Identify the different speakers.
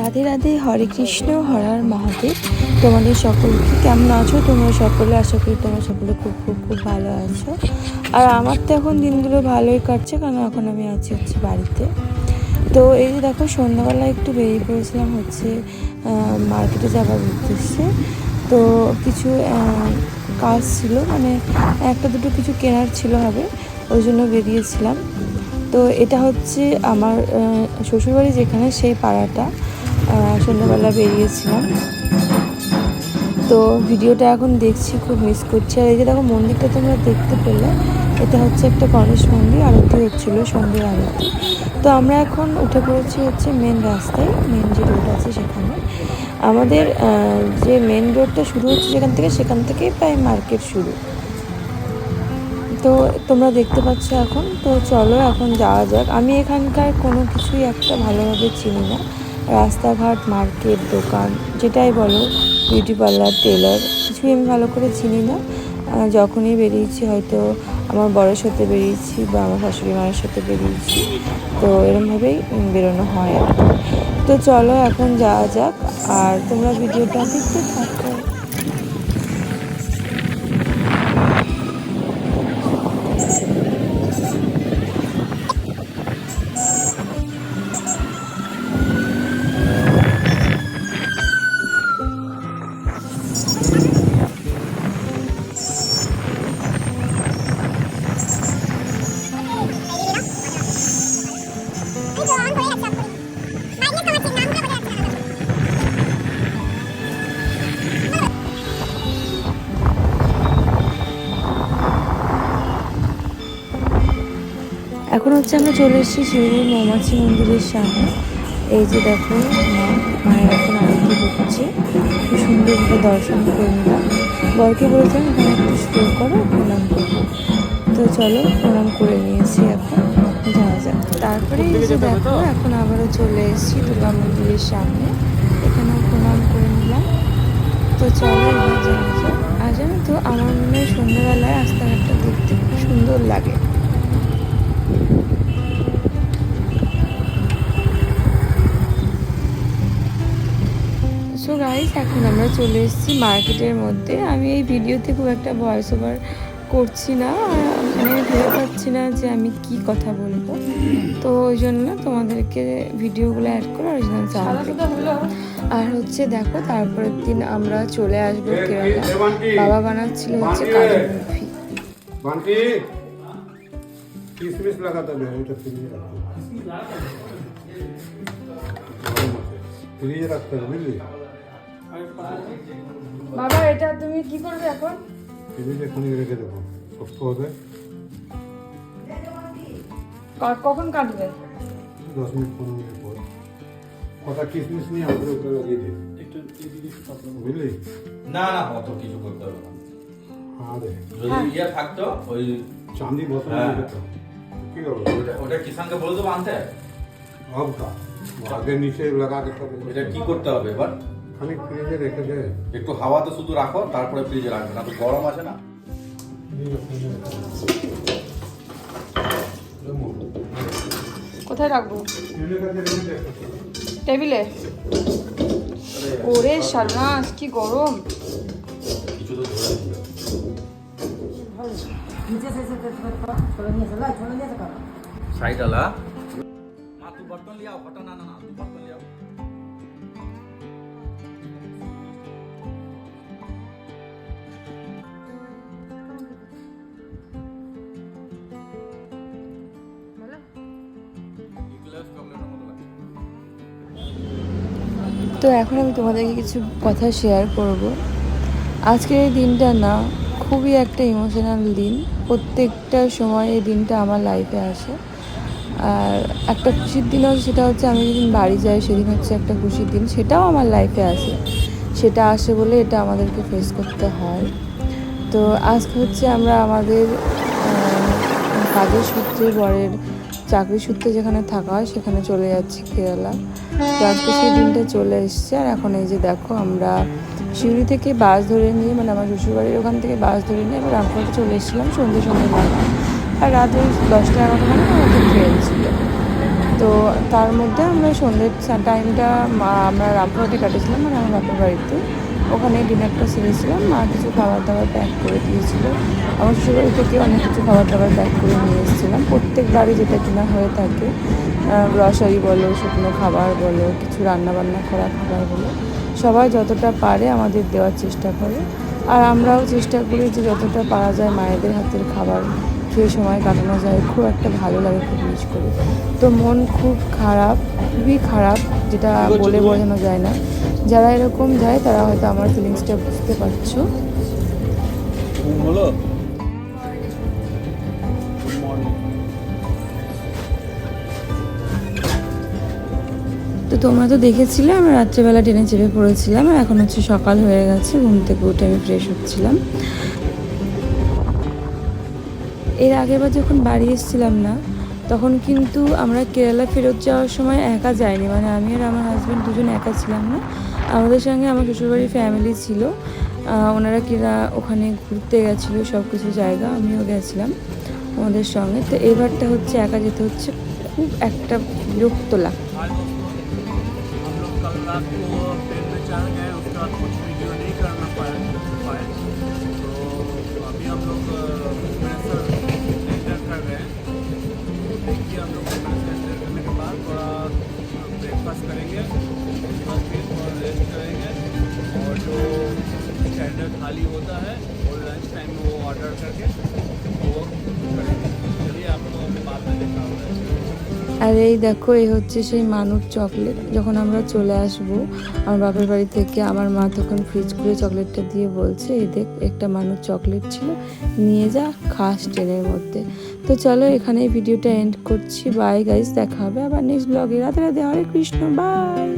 Speaker 1: রাধে রাধে, হরে কৃষ্ণ হরার মহাদেব। তোমাদের সকলকে কেমন আছো? তোমরা সকলে আশা করি তোমরা সকলে খুব খুব খুব ভালো আছো। আর আমার তো এখন দিনগুলো ভালোই কাটছে, কারণ এখন আমি আছি হচ্ছে বাড়িতে। তো এই যে দেখো সন্ধ্যাবেলা একটু বেরিয়ে পড়েছিলাম হচ্ছে মার্কেটে যাবার উদ্দেশ্যে। তো কিছু কাজ ছিল মানে একটা দুটো কিছু কেনার ছিল হবে, ওই জন্য বেরিয়েছিলাম। তো এটা হচ্ছে আমার শ্বশুরবাড়ি যেখানে, সেই পাড়াটা। সন্ধ্যাবেলা বেরিয়েছিলাম। তো ভিডিওটা এখন দেখছি, খুব মিস করছি। আর এই যে দেখো, মন্দিরটা তোমরা দেখতে পেলে, এটা হচ্ছে একটা গণেশ মন্দির, আরতি হচ্ছিল সন্ধ্যের আরতি। তো আমরা এখন উঠে পড়েছি হচ্ছে মেন রাস্তায় মেন যে রোড আছে সেখানে। আমাদের যে মেন রোডটা শুরু হচ্ছে যেখান থেকে, সেখান থেকেই প্রায় মার্কেট শুরু। তো তোমরা দেখতে পাচ্ছ এখন, তো চলো এখন যাওয়া যাক। আমি এখানকার কোনো কিছুই একটা ভালোভাবে চিনি না। রাস্তাঘাট, মার্কেট, দোকান, যেটাই বলো বিউটি পার্লার টেলার কিছুই আমি ভালো করে চিনি না। যখনই বেরিয়েছি হয়তো আমার বড়ের সাথে বেরিয়েছি বা আমার শাশুড়ি মায়ের সাথে বেরিয়েছি। তো এরমভাবেই বেরোনো হয় আর। তো চলো এখন যাওয়া যাক। আর তোমরা ভিডিওটা দেখতে থাকো। এখন হচ্ছে আমরা চলে এসেছি শিউরির মৌমাছি মন্দিরের সামনে। এই যে দেখো, মা, মায়ের এখন আরতি হচ্ছে খুব সুন্দরভাবে দর্শন করে নিলাম। বরকে বলেছিলাম এখানে একটু শো করো, প্রণাম করব তো চলো, প্রণাম করে নিয়েছি এখন। যাওয়া যাক। তারপরে এই যে দেখো, এখন আবারও চলে এসেছি দুর্গা মন্দিরের সামনে। এখানেও প্রণাম করে নিলাম। তো চলো, এবার যাওয়া যাক। আর জানো তো, আমার মনে হয় সন্ধ্যাবেলায় রাস্তাঘাটটা দেখতে খুব সুন্দর লাগে। গাইস এখন আমরা চলে এসেছি মার্কেটের মধ্যে। আমি এই ভিডিওতে খুব একটা ভয়েস ওভার করছি না আর মানে ভেবে পাচ্ছি না যে আমি কি কথা বলব। তো ওই জন্য তোমাদেরকে ভিডিওগুলো অ্যাড করে অরিজিনাল সাউন্ড আর হচ্ছে দেখো তারপরের দিন আমরা চলে আসব কেরালা। বাবা বানাচ্ছিল হচ্ছে কাজু বরফি
Speaker 2: কিসমিস লাগাতে হবে ওইটা ফ্রিজে রাখতে ফ্রিজে রাখতে হবে বুঝলি?
Speaker 1: বাবা এটা তুমি কি করবে এখন?
Speaker 2: ফ্রিজে এখনই রেখে দেবো। শক্ত হবে।
Speaker 1: কখন কাটবে?
Speaker 2: দশ মিনিট পনেরো মিনিট পর। কথা কিসমিস নিয়ে আমাদের উপরে লাগিয়ে দিই বুঝলি?
Speaker 3: না না অত কিছু করতে হবে না।
Speaker 2: হ্যাঁ
Speaker 3: হ্যাঁ। ইয়ে থাকতো ওই
Speaker 2: চাঁদি
Speaker 3: হ্যাঁ।
Speaker 2: কি
Speaker 3: ওটা কিষানকে এটা কি করতে হবে এবার?
Speaker 2: খানিক ফ্রিজে রেখে দে
Speaker 3: একটু হাওয়াতে শুধু রাখো তারপরে ফ্রিজে রাখবে না তো গরম আছে না
Speaker 1: কোথায় রাখবো
Speaker 2: ফ্রিজের কাছে রেখে দে
Speaker 1: টেবিলে ওরে সর্বনাশ কি গরম
Speaker 3: কিছু তো ধরে দিও
Speaker 4: नीचे से से छोड़ने से ला छोड़ने से करो
Speaker 3: সাইড আলা মা তুই বর্তন
Speaker 1: তো এখন আমি তোমাদেরকে কিছু কথা শেয়ার করব। আজকের এই দিনটা না, খুবই একটা ইমোশনাল দিন। প্রত্যেকটা সময় এই দিনটা আমার লাইফে আসে। আর একটা খুশির দিন হচ্ছে, সেটা হচ্ছে আমি যেদিন বাড়ি যাই, সেদিন হচ্ছে একটা খুশির দিন। সেটাও আমার লাইফে আসে। সেটা আসে বলে এটা আমাদেরকে ফেস করতে হয়। তো আজকে হচ্ছে আমরা আমাদের কাজের সূত্রে, বরের চাকরি সূত্রে যেখানে থাকা হয়, সেখানে চলে যাচ্ছি কেরালা। তো আজকে সেই দিনটা চলে এসছে। আর এখন এই যে দেখো, আমরা শিউরি থেকে বাস ধরে নিয়ে মানে আমার শ্বশুরবাড়ির ওখান থেকে বাস ধরে নিয়ে আমরা রামপুরহাটে চলে এসেছিলাম সন্ধ্যে সন্ধ্যে নাগাদ আর রাত ওই দশটা এগারোটা মানে আমাদের ট্রেন ছিল। তো তার মধ্যে আমরা সন্ধ্যের টাইমটা আমরা রামপুরহাটে কাটিয়েছিলাম মানে আমার বাপের বাড়িতে। ওখানে ডিনারটা সেরেছিলাম, মা কিছু খাবার দাবার প্যাক করে দিয়েছিল। আমার শ্বশুরবাড়ি থেকে অনেক কিছু খাবার দাবার প্যাক করে নিয়ে এসেছিলাম। প্রত্যেকবারই যেটা কিনা হয়ে থাকে গ্রসারি বলো, শুকনো খাবার বলো, কিছু রান্না বান্না করা খাবার বলো, সবাই যতটা পারে আমাদের দেওয়ার চেষ্টা করে। আর আমরাও চেষ্টা করি যে যতটা পারা যায় মায়েদের হাতের খাবার খেয়ে সময় কাটানো যায়। খুব একটা ভালো লাগে খুব মিস করি। তো মন খুব খারাপ, খুবই খারাপ, যেটা বলে বোঝানো যায় না। যারা এরকম যায় তারা হয়তো আমার ফিলিংসটা বুঝতে পারছ। তো তোমরা তো দেখেছিলে আমরা রাত্রেবেলা ট্রেনে চেপে পড়েছিলাম আর এখন হচ্ছে সকাল হয়ে গেছে ঘুম থেকে উঠে আমি ফ্রেশ হচ্ছিলাম। এর আগেরবার যখন বাড়ি এসেছিলাম না তখন কিন্তু আমরা কেরালা ফেরত যাওয়ার সময় একা যাইনি মানে আমি আর আমার হাজব্যান্ড দুজন একা ছিলাম না। আমাদের সঙ্গে আমার শ্বশুরবাড়ির ফ্যামিলি ছিল আহ, ওনারা কিনা ওখানে ঘুরতে গেছিলো সব কিছু জায়গা আমিও গেছিলাম ওদের সঙ্গে তো এবারটা হচ্ছে একা যেতে হচ্ছে খুব একটা বিরক্ত লাগ
Speaker 5: हाय दोस्तों हम स्टैंडर्ड थाली होता है वो लंच टाइम में वो ऑर्डर करके वो करेंगे चलिए आपको अभी बाद में देखा होगा
Speaker 1: আর এই দেখো এই হচ্ছে সেই মানুষ চকলেট যখন আমরা চলে আসব আমার বাপের বাড়ি থেকে আমার মা তখন ফ্রিজ করে চকলেটটা দিয়ে বলছে এই দেখ একটা মানুষ চকলেট ছিল নিয়ে যা খাস ট্রেনের মধ্যে তো চলো এখানে ভিডিওটা এন্ড করছি বাই গাইস দেখা হবে আবার নেক্সট ব্লগে রাতে রাতে হরে কৃষ্ণ বাই